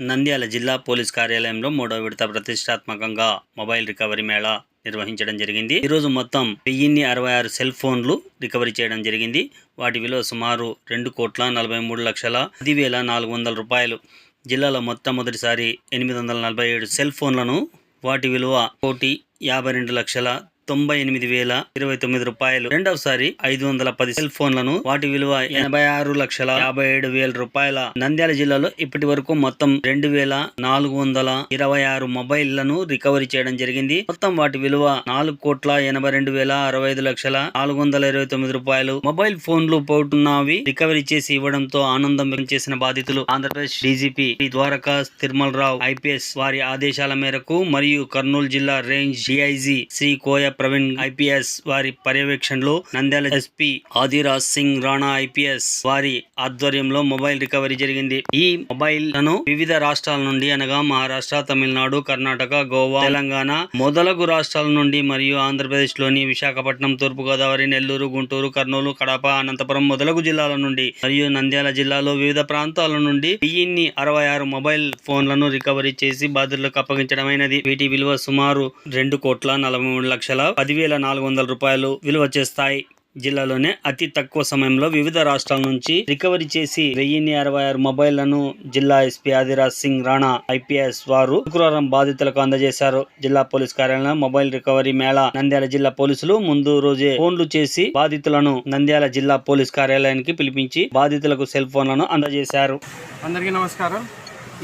నంద్యాల జిల్లా పోలీస్ కార్యాలయంలో మూడో విడత ప్రతిష్టాత్మకంగా మొబైల్ రికవరీ మేళా నిర్వహించడం జరిగింది. ఈరోజు మొత్తం వెయ్యిన్ని అరవై ఆరు సెల్ ఫోన్లు రికవరీ చేయడం జరిగింది. వాటి విలువ సుమారు రెండు కోట్ల నలభై మూడు లక్షల పది వేల నాలుగు వందల రూపాయలు. జిల్లాలో మొట్టమొదటిసారి ఎనిమిది వందల నలభై ఏడు సెల్ ఫోన్లను వాటి విలువ కోటి యాభై రెండు లక్షల తొంభై ఎనిమిది వేల ఇరవై తొమ్మిది రూపాయలు. రెండవసారి ఐదు వందల పది సెల్ ఫోన్లను వాటి విలువ ఎనభై ఆరు లక్షల యాభై ఏడు వేల రూపాయల. నంద్యాల జిల్లాలో ఇప్పటి వరకు మొత్తం రెండు వేల నాలుగు వందల ఇరవై ఆరు మొబైళ్ళను రికవరీ చేయడం జరిగింది. మొత్తం వాటి విలువ నాలుగు కోట్ల ఎనభై రెండు వేల అరవై ఐదు లక్షల నాలుగు వందల ఇరవై తొమ్మిది రూపాయలు. మొబైల్ ఫోన్లు పోటున్నవి రికవరీ చేసి ఇవ్వడంతో ఆనందం వ్యక్తం చేసిన బాధితులు ఆంధ్రప్రదేశ్ డీజీపీ ద్వారకా తిరుమల రావు ఐపీఎస్ వారి ఆదేశాల మేరకు మరియు కర్నూలు జిల్లా range DIG Shri Koya Praveen IPS వారి పర్యవేక్షణలో నంద్యాల ఎస్పీ ఆదిరాజ్ సింగ్ రాణా ఐపీఎస్ వారి ఆధ్వర్యంలో మొబైల్ రికవరీ జరిగింది. ఈ మొబైల్లను వివిధ రాష్ట్రాల నుండి అనగా మహారాష్ట్ర తమిళనాడు కర్ణాటక గోవా తెలంగాణ మొదలగు రాష్ట్రాల నుండి మరియు ఆంధ్రప్రదేశ్లోని విశాఖపట్నం తూర్పు గోదావరి నెల్లూరు గుంటూరు కర్నూలు కడప అనంతపురం మొదలగు జిల్లాల నుండి మరియు నంద్యాల జిల్లాలో వివిధ ప్రాంతాల నుండి వెయ్యిన్ని అరవై ఆరు మొబైల్ ఫోన్లను రికవరీ చేసి బాధితులకు అప్పగించడమైనది. వీటి విలువ సుమారు రెండు కోట్ల నలభై మూడు లక్షల పదివేల నాలుగు వందల రూపాయలు విలువ చేస్తాయి. జిల్లాలోనే అతి తక్కువ సమయంలో వివిధ రాష్ట్రాల నుంచి రికవరీ చేసి వెయ్యిన్ని అరవై ఆరు మొబైళ్ళను జిల్లా ఎస్పీ ఆదిరాజ్ సింగ్ రాణా ఐపీఎస్ వారు శుక్రవారం బాధితులకు అందజేశారు. జిల్లా పోలీస్ కార్యాలయం మొబైల్ రికవరీ మేళా నంద్యాల జిల్లా పోలీసులు ముందు రోజే ఫోన్లు చేసి బాధితులను నంద్యాల జిల్లా పోలీస్ కార్యాలయానికి పిలిపించి బాధితులకు సెల్ ఫోన్లను అందజేశారు. అందరికీ నమస్కారం.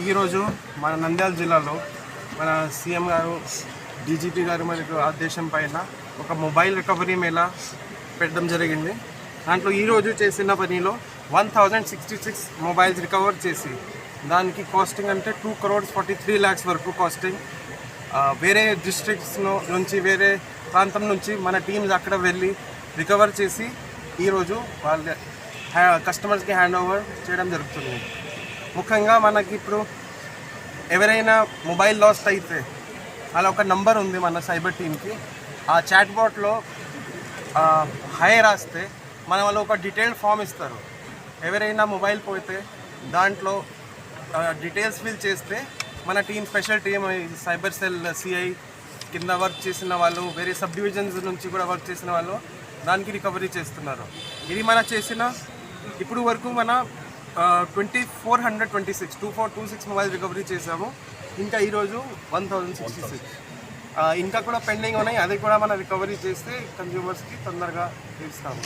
ఈరోజు మన నంద్యాల జిల్లాలో మన సీఎం గారు డీజీపీ గారు మనకు ఆదేశం పైన ఒక మొబైల్ రికవరీ మేళా పెట్టడం జరిగింది. దాంట్లో ఈరోజు చేసిన పనిలో one thousand sixty six mobiles recover చేసి దానికి కాస్టింగ్ అంటే two crores forty three lakhs వరకు కాస్టింగ్. వేరే డిస్ట్రిక్ట్స్ నుంచి వేరే ప్రాంతం నుంచి మన టీమ్స్ అక్కడ వెళ్ళి రికవర్ చేసి ఈరోజు వాళ్ళ హ్యా- కస్టమర్స్కి హ్యాండ్ ఓవర్ చేయడం జరుగుతుంది. ముఖ్యంగా మనకి ఇప్పుడు ఎవరైనా మొబైల్ లాస్ట్ అయితే అలా ఒక నంబర్ ఉంది మన సైబర్ టీమ్కి ఆ చాట్ బాట్లో హై రాస్తే మన వాళ్ళు ఒక డీటెయిల్డ్ ఫామ్ ఇస్తారు. ఎవరైనా మొబైల్ పోతే దాంట్లో డీటెయిల్స్ ఫిల్ చేస్తే మన team special team cyber cell CI కింద వర్క్ చేసిన వాళ్ళు వేరే సబ్ డివిజన్స్ నుంచి కూడా వర్క్ చేసిన వాళ్ళు దానికి రికవరీ చేస్తున్నారు. ఇది మన చేసిన ఇప్పుడు వరకు మన twenty four hundred twenty six two four two six mobile recovery చేసాము ఇంకా ఈరోజు వన్ థౌజండ్ సిక్స్టీ సిక్స్ ఇంకా కూడా పెండింగ్ ఉన్నాయి. అది కూడా మనం రికవరీ చేస్తే కన్జ్యూమర్స్కి తొందరగా తీరుస్తాము.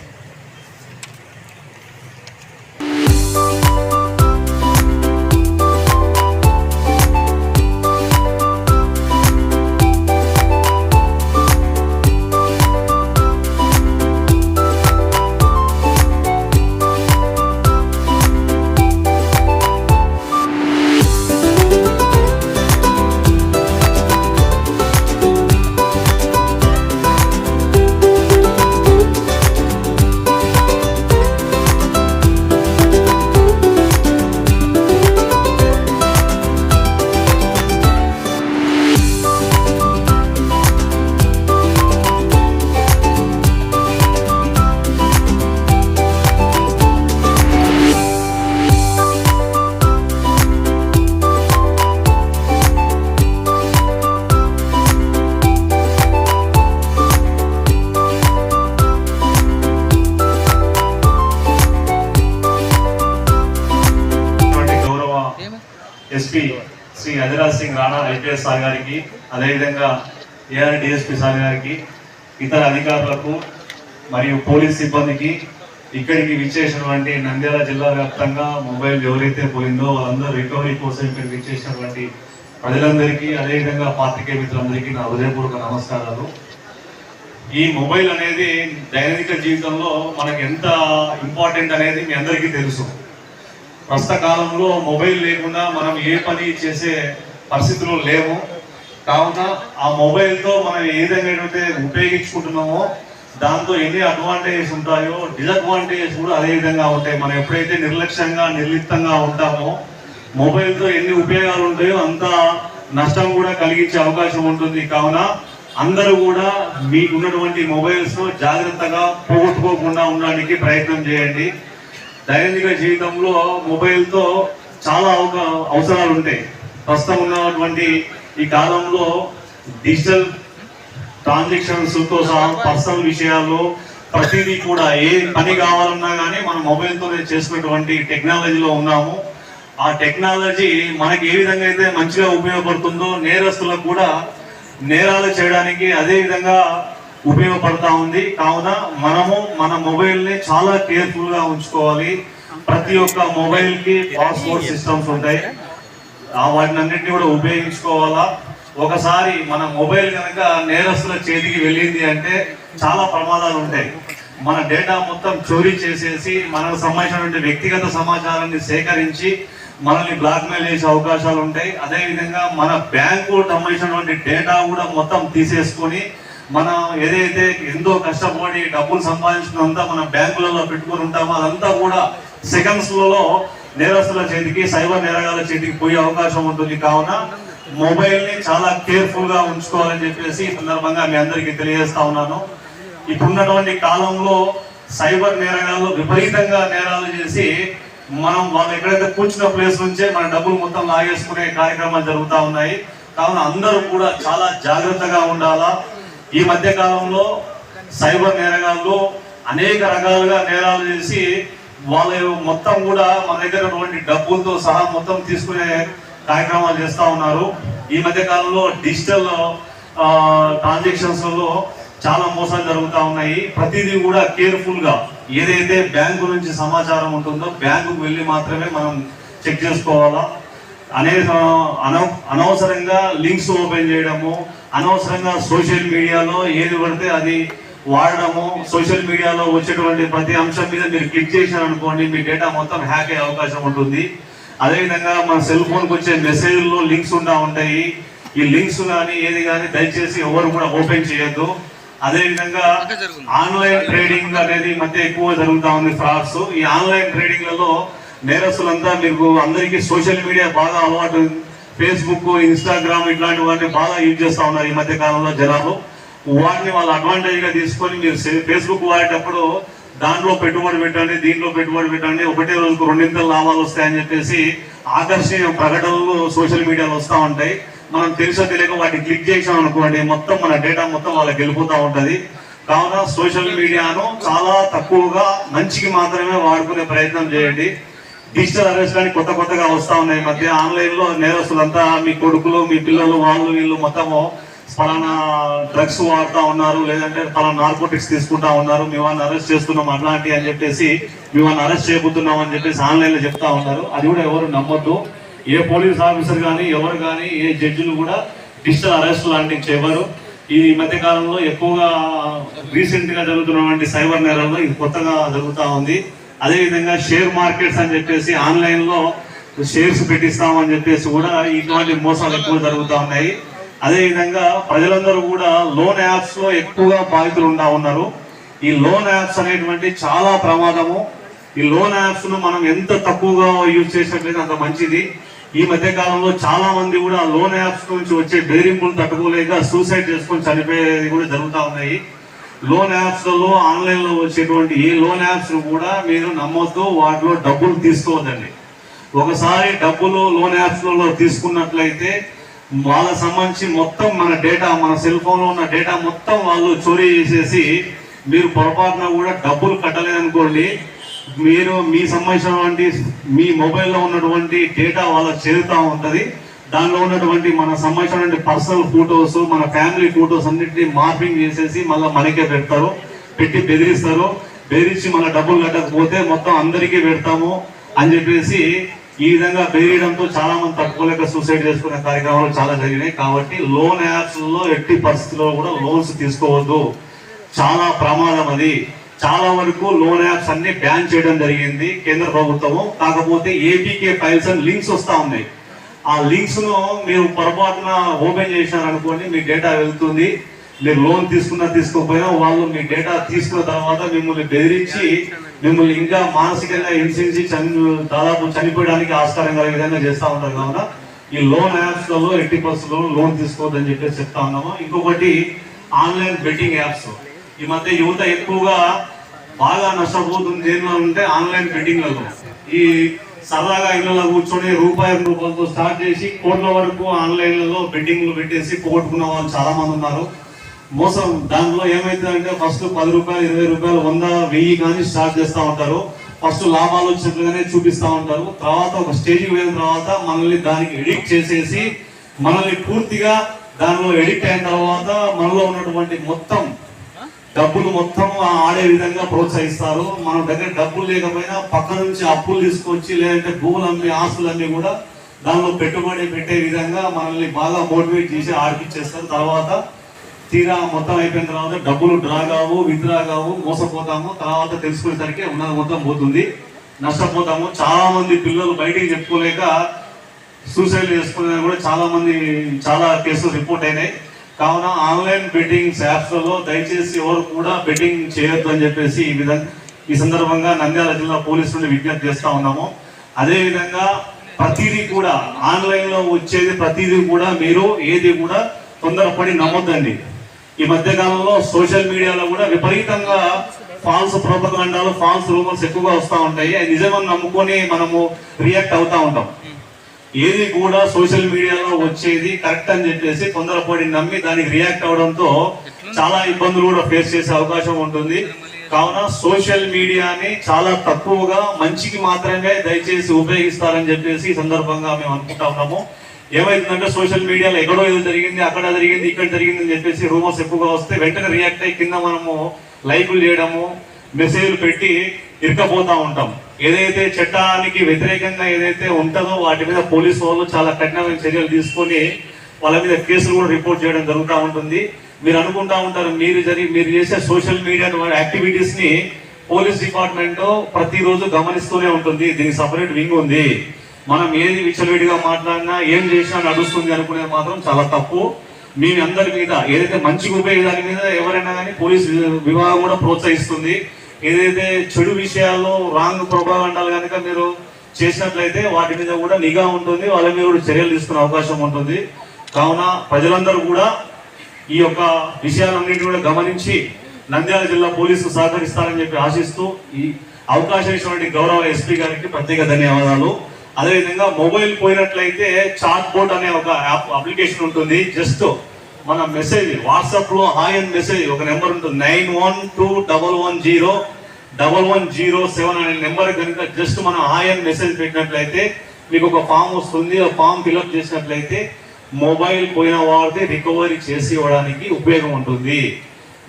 అదేవిధంగా ఏఆర్ డిఎస్పీ సార్ గారికి ఇతర అధికారులకు మరియు పోలీస్ సిబ్బందికి ఇక్కడికి విచ్చేసినటువంటి నంద్యాల జిల్లా వ్యాప్తంగా మొబైల్ ఎవరైతే పోయిందో వాళ్ళందరూ రికవరీ కోసం ఇక్కడికి విచ్చేసినటువంటి ప్రజలందరికీ అదేవిధంగా పాత్రికేయ మిత్రులందరికీ నా హృదయపూర్వక నమస్కారాలు. ఈ మొబైల్ అనేది దైనందిక జీవితంలో మనకి ఎంత ఇంపార్టెంట్ అనేది మీ అందరికీ తెలుసు. ప్రస్తుత కాలంలో మొబైల్ లేకుండా మనం ఏ పని చేసే పరిస్థితులు లేము. కావున ఆ మొబైల్తో మనం ఏదైనటువంటి ఉపయోగించుకుంటున్నామో దాంతో ఎన్ని అడ్వాంటేజెస్ ఉంటాయో డిసడ్వాంటేజెస్ కూడా అదే విధంగా ఉంటాయి. మనం ఎప్పుడైతే నిర్లక్ష్యంగా నిర్లిప్తంగా ఉంటామో మొబైల్తో ఎన్ని ఉపయోగాలు ఉంటాయో అంత నష్టం కూడా కలిగించే అవకాశం ఉంటుంది. కావున అందరూ కూడా మీకున్నటువంటి మొబైల్స్ జాగ్రత్తగా పోగొట్టుకోకుండా ఉండడానికి ప్రయత్నం చేయండి. దైనందిక జీవితంలో మొబైల్తో చాలా అవకా అవసరాలు ఉంటాయి. ప్రస్తుతం ఉన్నటువంటి ఈ కాలంలో డిజిటల్ ట్రాన్సాక్షన్స్తో సహా పర్సనల్ విషయాల్లో ప్రతిదీ కూడా ఏ పని కావాలన్నా కానీ మన మొబైల్తోనే చేసినటువంటి టెక్నాలజీలో ఉన్నాము. ఆ టెక్నాలజీ మనకి ఏ విధంగా అయితే మంచిగా ఉపయోగపడుతుందో నేరస్తులకు కూడా నేరాలు చేయడానికి అదే విధంగా ఉపయోగపడతా ఉంది. కావున మనము మన మొబైల్ని చాలా కేర్ఫుల్గా ఉంచుకోవాలి. ప్రతి ఒక్క మొబైల్కి పాస్పోర్ట్ సిస్టమ్స్ ఉంటాయి. వాటిని అన్నింటినీ కూడా ఉపయోగించుకోవాలా? ఒకసారి మన మొబైల్ కనుక నేరస్తుల చేతికి వెళ్ళింది అంటే చాలా ప్రమాదాలు ఉంటాయి. మన డేటా మొత్తం చోరీ చేసేసి మనకు సంబంధించినటువంటి వ్యక్తిగత సమాచారాన్ని సేకరించి మనల్ని బ్లాక్మెయిల్ చేసే అవకాశాలు ఉంటాయి. అదేవిధంగా మన బ్యాంకు సంబంధించినటువంటి డేటా కూడా మొత్తం తీసేసుకొని మనం ఏదైతే ఎంతో కష్టపడి డబ్బులు సంపాదించినంతా మన బ్యాంకులలో పెట్టుకొని ఉంటామో అదంతా కూడా సెకండ్స్లలో నేరస్తుల చేతికి సైబర్ నేరగాల చేతికి పోయే అవకాశం ఉంటుంది. కావున మొబైల్ని చాలా కేర్ఫుల్గా ఉంచుకోవాలని చెప్పేసి ఈ సందర్భంగా మీ అందరికీ తెలియజేస్తా ఉన్నాను. ఇప్పుడున్నటువంటి కాలంలో సైబర్ నేరగాలు విపరీతంగా నేరాలు చేసి మనం వాళ్ళు ఎక్కడైతే కూర్చున్న ప్లేస్ నుంచే మన డబ్బులు మొత్తం లాగేసుకునే కార్యక్రమాలు జరుగుతూ ఉన్నాయి. కావున అందరూ కూడా చాలా జాగ్రత్తగా ఉండాలా. ఈ మధ్య కాలంలో సైబర్ నేరగాళ్ళు అనేక రకాలుగా నేరాలు చేసి వాళ్ళు మొత్తం కూడా మన దగ్గర ఉన్నటువంటి డబ్బులతో సహా మొత్తం తీసుకునే కార్యక్రమాలు చేస్తూ ఉన్నారు. ఈ మధ్య కాలంలో డిజిటల్ ట్రాన్సాక్షన్స్లో చాలా మోసాలు జరుగుతూ ఉన్నాయి. ప్రతిదీ కూడా కేర్ఫుల్గా ఏదైతే బ్యాంకు నుంచి సమాచారం ఉంటుందో బ్యాంకుకు వెళ్ళి మాత్రమే మనం చెక్ చేసుకోవాలా. అనే అనవసరంగా లింక్స్ ఓపెన్ చేయడము అనవసరంగా సోషల్ మీడియాలో ఏది పడితే అది వాడడము సోషల్ మీడియాలో వచ్చేటువంటి ప్రతి అంశం మీద మీరు క్లిక్ చేశారు అనుకోండి మీ డేటా మొత్తం హ్యాక్ అయ్యే అవకాశం ఉంటుంది. అదేవిధంగా మన సెల్ ఫోన్కి వచ్చే మెసేజ్లో లింక్స్ ఉండా ఉంటాయి. ఈ లింక్స్ కానీ ఏది కానీ దయచేసి ఎవరు కూడా ఓపెన్ చేయొద్దు. అదే విధంగా ఆన్లైన్ ట్రేడింగ్ అనేది మధ్య ఎక్కువ జరుగుతా ఉంది ఫ్రాడ్స్. ఈ ఆన్లైన్ ట్రేడింగ్లలో నేరస్తులంతా మీకు అందరికీ సోషల్ మీడియా బాగా అలవాటు. ఫేస్బుక్ ఇన్స్టాగ్రామ్ ఇట్లాంటి వాటిని బాగా యూజ్ చేస్తా ఉన్నారు ఈ మధ్య కాలంలో జనాలు. వాటిని వాళ్ళు అడ్వాంటేజ్గా తీసుకొని మీరు ఫేస్బుక్ వాడేటప్పుడు దాంట్లో పెట్టుబడి పెట్టండి దీంట్లో పెట్టుబడి పెట్టండి ఒకటే రోజుకు రెండింతల లాభాలు వస్తాయని చెప్పేసి ఆకర్షణీయ ప్రకటనలు సోషల్ మీడియాలో వస్తూ ఉంటాయి. మనం తెలుసో తెలియక వాటిని క్లిక్ చేసాం అనుకోండి మొత్తం మన డేటా మొత్తం వాళ్ళకి వెళ్ళిపోతూ ఉంటుంది. కావున సోషల్ మీడియాను చాలా తక్కువగా మంచికి మాత్రమే వాడుకునే ప్రయత్నం చేయండి. డిజిటల్ అరెస్ట్ కానీ కొత్త కొత్తగా వస్తూ ఉన్నాయి మధ్య. ఆన్లైన్లో నేరస్తులంతా మీ కొడుకులు మీ పిల్లలు వాళ్ళు వీళ్ళు మొత్తము ఫలానా డ్రగ్స్ వాడుతూ ఉన్నారు లేదంటే ఫలానా నార్కోటిక్స్ తీసుకుంటా ఉన్నారు మీ వాళ్ళని అరెస్ట్ చేస్తున్నాం అట్లాంటి అని చెప్పేసి మీ వాళ్ళని అరెస్ట్ చేయబోతున్నాం అని చెప్పేసి ఆన్లైన్లో చెప్తా ఉన్నారు. అది కూడా ఎవరు నమ్మొద్దు. ఏ పోలీస్ ఆఫీసర్ కానీ ఎవరు కానీ ఏ జడ్జిలు కూడా డిజిటల్ అరెస్ట్ లాంటివి చేయవరు ఈ మధ్య కాలంలో ఎక్కువగా రీసెంట్గా జరుగుతున్నటువంటి సైబర్ నేరాల్లో ఇది కొత్తగా జరుగుతూ ఉంది. అదేవిధంగా షేర్ మార్కెట్స్ అని చెప్పేసి ఆన్లైన్లో షేర్స్ పెట్టిస్తామని చెప్పేసి కూడా ఇటువంటి మోసాలు ఎక్కువ జరుగుతూ ఉన్నాయి. అదే విధంగా ప్రజలందరూ కూడా లోన్ యాప్స్లో ఎక్కువగా బాధితులు ఉండా ఉన్నారు. ఈ లోన్ యాప్స్ అనేటువంటి చాలా ప్రమాదము. ఈ లోన్ యాప్స్ను మనం ఎంత తక్కువగా యూజ్ చేసినట్లయితే అంత మంచిది. ఈ మధ్య కాలంలో చాలా మంది కూడా లోన్ యాప్స్ నుంచి వచ్చే బెదిరింపులు తట్టుకోలేక సూసైడ్ చేసుకొని చనిపోయేది కూడా జరుగుతూ ఉన్నాయి. లోన్ యాప్స్ ఆన్లైన్లో ఆన్లైన్లో వచ్చేటువంటి ఏ లోన్ యాప్స్ను కూడా మీరు నమ్మొద్దు వాటిలో డబ్బులు తీసుకోవద్దండి. ఒకసారి డబ్బులు లోన్ యాప్స్లలో తీసుకున్నట్లయితే వాళ్ళకి సంబంధించి మొత్తం మన డేటా మన సెల్ ఫోన్లో ఉన్న డేటా మొత్తం వాళ్ళు చోరీ చేసేసి మీరు పొరపాటున కూడా డబ్బులు కట్టలేదనుకోండి మీరు మీ సంబంధించినటువంటి మీ మొబైల్లో ఉన్నటువంటి డేటా వాళ్ళకి చేరుతూ ఉంటుంది. దానిలో ఉన్నటువంటి మన సంబంధించినటువంటి పర్సనల్ ఫొటోస్ మన ఫ్యామిలీ ఫొటోస్ అన్నింటినీ మార్పింగ్ చేసేసి మళ్ళీ మనకే పెడతారు. పెట్టి బెదిరిస్తారు. బెదిరించి మళ్ళీ డబ్బులు కట్టకపోతే మొత్తం అందరికీ పెడతాము అని చెప్పేసి ఈ విధంగా బెదిరియడంతో చాలా మంది తట్టుకోలేక సూసైడ్ చేసుకునే కార్యక్రమాలు చాలా జరిగినాయి. కాబట్టి లోన్ యాప్స్లో ఎట్టి పరిస్థితుల్లో కూడా లోన్స్ తీసుకోవద్దు. చాలా ప్రమాదం అది. చాలా వరకు లోన్ యాప్స్ అన్ని బ్యాన్ చేయడం జరిగింది కేంద్ర ప్రభుత్వము. కాకపోతే ఏపీకే ఫైల్స్ అని లింక్స్ వస్తా ఉన్నాయి. ఆ లింక్స్ను మీరు పొరపాటున ఓపెన్ చేశారనుకోండి మీ డేటా వెళ్తుంది. మీరు లోన్ తీసుకున్నా తీసుకోకపోయినా వాళ్ళు మీ డేటా తీసుకున్న తర్వాత మిమ్మల్ని బెదిరించి మిమ్మల్ని ఇంకా మానసికంగా హింసించి చని దాదాపు చనిపోయడానికి ఆస్కారం కలిగే విధంగా చేస్తా ఉంటారు కావున ఈ లోన్ యాప్స్లలో ఎట్టి పరిస్థితుల్లో లోన్ తీసుకోవద్దని చెప్పేసి చెప్తా ఉన్నాము. ఇంకొకటి ఆన్లైన్ బెట్టింగ్ యాప్స్. ఈ మధ్య యువత ఎక్కువగా బాగా నష్టపోతుంది. దేనిలో ఉంటే ఆన్లైన్ బెట్టింగ్లలో. ఈ సరదాగా ఇళ్ళలో కూర్చొని రూపాయి రూపాయలతో స్టార్ట్ చేసి కోట్ల వరకు ఆన్లైన్లలో బెట్టింగ్లు పెట్టేసి పోగొట్టుకున్న వాళ్ళు చాలా మంది ఉన్నారు. మోసం. దాంట్లో ఏమైతుందంటే ఫస్ట్ పది రూపాయలు ఇరవై రూపాయలు వంద వెయ్యి కానీ స్టార్ట్ చేస్తూ ఉంటారు. ఫస్ట్ లాభాలు వచ్చినట్లుగానే చూపిస్తూ ఉంటారు. తర్వాత ఒక స్టేజ్కి పోయిన తర్వాత మనల్ని దానికి ఎడిక్ట్ చేసేసి మనల్ని పూర్తిగా దానిలో ఎడిక్ట్ అయిన తర్వాత మనలో ఉన్నటువంటి మొత్తం డబ్బులు మొత్తం ఆడే విధంగా ప్రోత్సహిస్తారు. మన దగ్గర డబ్బులు లేకపోయినా పక్క నుంచి అప్పులు తీసుకొచ్చి లేదంటే భూములు అమ్మి ఆస్తులు అమ్మి కూడా దానిలో పెట్టుబడి పెట్టే విధంగా మనల్ని బాగా మోటివేట్ చేసి ఆడిపించేస్తారు. తర్వాత తీరా మొత్తం అయిపోయిన తర్వాత డబ్బులు డ్రా కావు విత్డ్రా కావు మోసపోతాము. తర్వాత తెలుసుకునేసరికి ఉన్నది మొత్తం పోతుంది. నష్టపోతాము. చాలా మంది పిల్లలు బయటికి చెప్పుకోలేక సూసైడ్ చేసుకునే కూడా చాలా మంది చాలా కేసులు రిపోర్ట్ అయినాయి. కావున ఆన్లైన్ బెట్టింగ్ యాప్స్లలో దయచేసి ఎవరు కూడా బెట్టింగ్ చేయొద్దు అని చెప్పేసి ఈ విధంగా ఈ సందర్భంగా నంద్యాల జిల్లా పోలీసు నుండి విజ్ఞప్తి చేస్తూ ఉన్నాము. అదేవిధంగా ప్రతిదీ కూడా ఆన్లైన్లో వచ్చేది ప్రతిదీ కూడా మీరు ఏది కూడా తొందరపడి నమ్మొద్దండి. ఈ మధ్య కాలంలో సోషల్ మీడియాలో కూడా విపరీతంగా ఫాల్స్ ప్రోపగాండాలు ఫాల్స్ రూమర్స్ ఎక్కువగా వస్తూ ఉంటాయి. అది నిజమని నమ్ముకొని మనము రియాక్ట్ అవుతూ ఉంటాం. ఏది కూడా సోషల్ మీడియాలో వచ్చేది కరెక్ట్ అని చెప్పేసి తొందరపడి నమ్మి దానికి రియాక్ట్ అవడంతో చాలా ఇబ్బందులు కూడా ఫేస్ చేసే అవకాశం ఉంటుంది. కావున సోషల్ మీడియాని చాలా తక్కువగా మంచికి మాత్రమే దయచేసి ఉపయోగిస్తారని చెప్పేసి ఈ సందర్భంగా మేము అనుకుంటా ఉన్నాము. ఏమైతుందంటే సోషల్ మీడియాలో ఎక్కడో ఏదో జరిగింది అక్కడ జరిగింది ఇక్కడ జరిగింది అని చెప్పేసి రూమర్స్ ఎక్కువగా వస్తే వెంటనే రియాక్ట్ అయ్యి కింద మనము లైకులు చేయడము మెసేజ్లు పెట్టి ఇరకపోతా ఉంటాం. ఏదైతే చట్టానికి వ్యతిరేకంగా ఏదైతే ఉంటుందో వాటి మీద పోలీసు వాళ్ళు చాలా కఠినమైన చర్యలు తీసుకొని వాళ్ళ మీద కేసులు కూడా రిపోర్ట్ చేయడం జరుగుతూ ఉంటుంది. మీరు అనుకుంటా ఉంటారు మీరు జరిగి మీరు చేసే సోషల్ మీడియా యాక్టివిటీస్ని పోలీస్ డిపార్ట్మెంట్ ప్రతిరోజు గమనిస్తూనే ఉంటుంది. దీనికి సపరేట్ వింగ్ ఉంది. మనం ఏది విచ్చలవిడిగా మాట్లాడినా ఏం చేసినా నడుస్తుంది అనుకునేది మాత్రం చాలా తప్పు. మీ అందరి మీద ఏదైతే మంచి ఉపయోగ దాని మీద ఎవరైనా కానీ పోలీస్ విభాగం కూడా ప్రోత్సహిస్తుంది. ఏదైతే చెడు విషయాల్లో రాంగ్ ప్రభావండాలు కనుక మీరు చేసినట్లయితే వాటి మీద కూడా నిఘా ఉంటుంది. వాళ్ళ మీద కూడా చర్యలు తీసుకునే అవకాశం ఉంటుంది. కావున ప్రజలందరూ కూడా ఈ యొక్క విషయాలన్నింటినీ కూడా గమనించి నంద్యాల జిల్లా పోలీసులు సహకరిస్తారని చెప్పి ఆశిస్తూ ఈ అవకాశం ఇచ్చినటువంటి గౌరవ ఎస్పీ గారికి ప్రత్యేక ధన్యవాదాలు. అదేవిధంగా మొబైల్ పోయినట్లయితే చాట్ బోర్డ్ అనే ఒక యాప్ అప్లికేషన్ ఉంటుంది. జస్ట్ మన మెసేజ్ వాట్సాప్లో హాయ్ అని మెసేజ్ ఒక నెంబర్ ఉంటుంది. Nine one two double one zero double one zero seven అనే నెంబర్ కనుక జస్ట్ మనం హాయ్ అని మెసేజ్ పెట్టినట్లయితే మీకు ఒక ఫామ్ వస్తుంది. ఆ ఫామ్ ఫిల్అప్ చేసినట్లయితే మొబైల్ పోయిన వారిది రికవరీ చేసి ఇవ్వడానికి ఉపయోగం ఉంటుంది.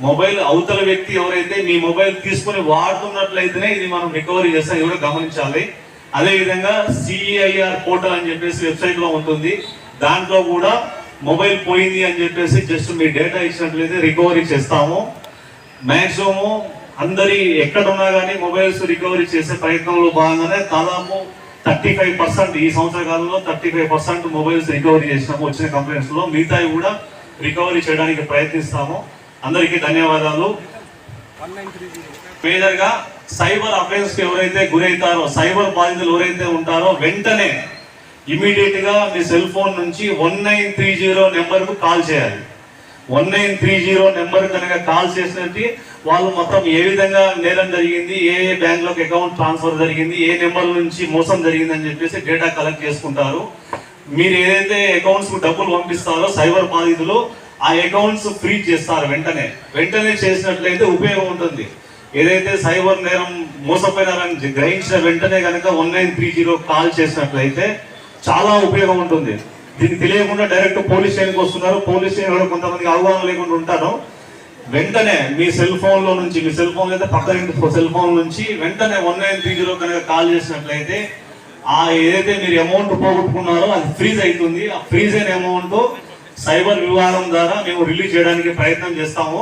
మొబైల్ అవతల వ్యక్తి ఎవరైతే మీ మొబైల్ తీసుకొని వాడుతున్నట్లయితేనే ఇది మనం రికవరీ చేస్తాం ఇది కూడా గమనించాలి. అదే విధంగా సిఐఆర్ పోర్టల్ అని చెప్పేసి వెబ్సైట్లో ఉంటుంది. దాంట్లో కూడా మొబైల్ పోయింది అని చెప్పేసి జస్ట్ మీ డేటా ఇచ్చినట్లయితే రికవరీ చేస్తాము. మాక్సిమం అందరి ఎక్కడ ఉన్నా కానీ మొబైల్స్ రికవరీ చేసే ప్రయత్నంలో భాగంగానే దాదాపు థర్టీ ఫైవ్ పర్సెంట్ ఈ సంవత్సర కాలంలో thirty five percent mobiles recovery చేసినాము వచ్చిన కంప్లైంట్స్లో. మిగతాయి కూడా రికవరీ చేయడానికి ప్రయత్నిస్తాము. అందరికీ ధన్యవాదాలు. వన్ సైబర్ అఫెన్స్ ఎవరైతే గురవుతారో సైబర్ బాధితులు ఎవరైతే ఉంటారో వెంటనే ఇమీడియట్గా మీ సెల్ ఫోన్ నుంచి వన్ నైన్ త్రీ జీరో నెంబర్కు కాల్ చేయాలి. One nine three zero number కనుక కాల్ చేసినట్టు వాళ్ళు మొత్తం ఏ విధంగా నేరం జరిగింది ఏ ఏ బ్యాంక్లోకి అకౌంట్ ట్రాన్స్ఫర్ జరిగింది ఏ నెంబర్ నుంచి మోసం జరిగింది అని చెప్పేసి డేటా కలెక్ట్ చేసుకుంటారు. మీరు ఏదైతే అకౌంట్స్కు డబ్బులు పంపిస్తారో సైబర్ బాధితులు ఆ అకౌంట్స్ ఫ్రీ చేస్తారు వెంటనే. వెంటనే చేసినట్లయితే ఉపయోగం ఉంటుంది. ఏదైతే సైబర్ నేరం మోసపోయినారని గ్రహించిన వెంటనే కనుక one nine three zero call చేసినట్లయితే చాలా ఉపయోగం ఉంటుంది. దీనికి తెలియకుండా డైరెక్ట్ పోలీస్ స్టేషన్కి వస్తున్నారు. పోలీస్ స్టేషన్ కూడా కొంతమందికి అవగాహన లేకుండా ఉంటారు. వెంటనే మీ సెల్ ఫోన్లో నుంచి మీ సెల్ ఫోన్ అయితే పక్కన ఇంటి సెల్ ఫోన్ నుంచి వెంటనే వన్ నైన్ త్రీ జీరో కనుక కాల్ చేసినట్లయితే ఆ ఏదైతే మీరు అమౌంట్ పోగొట్టుకున్నారో అది ఫ్రీజ్ అవుతుంది. ఆ ఫ్రీజ్ అయిన అమౌంట్ సైబర్ వివాదం ద్వారా మేము రిలీజ్ చేయడానికి ప్రయత్నం చేస్తాము.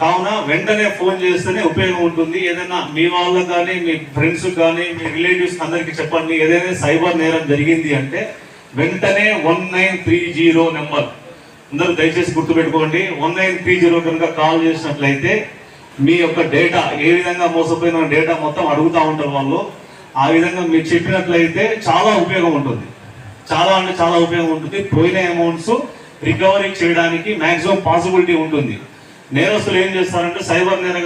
కావున వెంటనే ఫోన్ చేస్తేనే ఉపయోగం ఉంటుంది. ఏదైనా మీ వాళ్ళకు కానీ మీ ఫ్రెండ్స్ కానీ మీ రిలేటివ్స్ అందరికి చెప్పండి. ఏదైనా సైబర్ నేరం జరిగింది అంటే వెంటనే one nine three zero number. అందరూ దయచేసి గుర్తుపెట్టుకోండి. వన్ నైన్ త్రీ జీరో కనుక కాల్ చేసినట్లయితే మీ యొక్క డేటా ఏ విధంగా మోసపోయిన డేటా మొత్తం అడుగుతూ ఉంటారు వాళ్ళు. ఆ విధంగా మీరు చెప్పినట్లయితే చాలా ఉపయోగం ఉంటుంది. చాలా అంటే చాలా ఉపయోగం ఉంటుంది. పోయిన అమౌంట్స్ రికవరీ చేయడానికి మ్యాక్సిమం పాసిబిలిటీ ఉంటుంది. నేరస్తులు ఏం చేస్తారంటే సైబర్ నేర